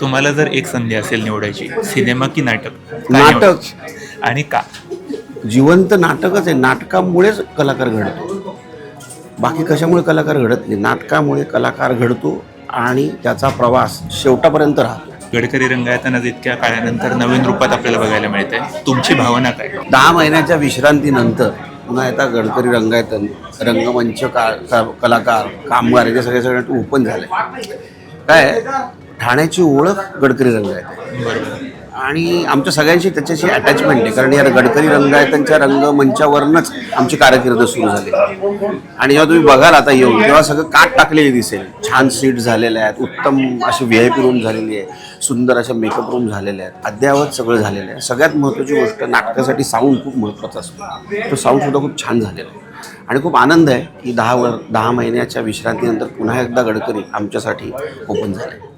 तुम्हाला जर एक संधी असेल निवडायची सिनेमा की नाटक? नाटक. आणि का? जिवंत नाटकच आहे. नाटकामुळेच कलाकार घडतो. बाकी कशामुळे कलाकार घडत नाही? नाटकामुळे कलाकार घडतो आणि त्याचा प्रवास शेवटापर्यंत राहतो. गडकरी रंगायताना इतक्या काळानंतर नवीन रूपात आपल्याला बघायला मिळते तुमची भावना काय? दहा महिन्याच्या विश्रांतीनंतर पुन्हा एकदा गडकरी रंगायतन रंगमंच का का- कलाकार कामगार याचे सगळे सगळे ओपन झाले. काय? ठाण्याची ओळख गडकरी रंगायत आहे. आणि आमच्या सगळ्यांशी त्याच्याशी अटॅचमेंट आहे. कारण या गडकरी रंगायतांच्या रंगमंचावरनंच आमची कारकीर्द सुरू झाली. आणि जेव्हा तुम्ही बघाल आता येऊन तेव्हा सगळं काट टाकलेली दिसेल. छान सीट झालेल्या आहेत उत्तम अशी व्ही आय पी रूम झालेली आहे सुंदर अशा मेकअप रूम झालेल्या आहेत अद्ययावत सगळं झालेलं आहे. सगळ्यात महत्त्वाची गोष्ट नाटकासाठी साऊंड खूप महत्त्वाचा असतो. तो साऊंडसुद्धा खूप छान झालेला आहे. आणि खूप आनंद आहे की दहा वर दहा महिन्याच्या विश्रांतीनंतर पुन्हा एकदा गडकरी आमच्यासाठी ओपन झाले.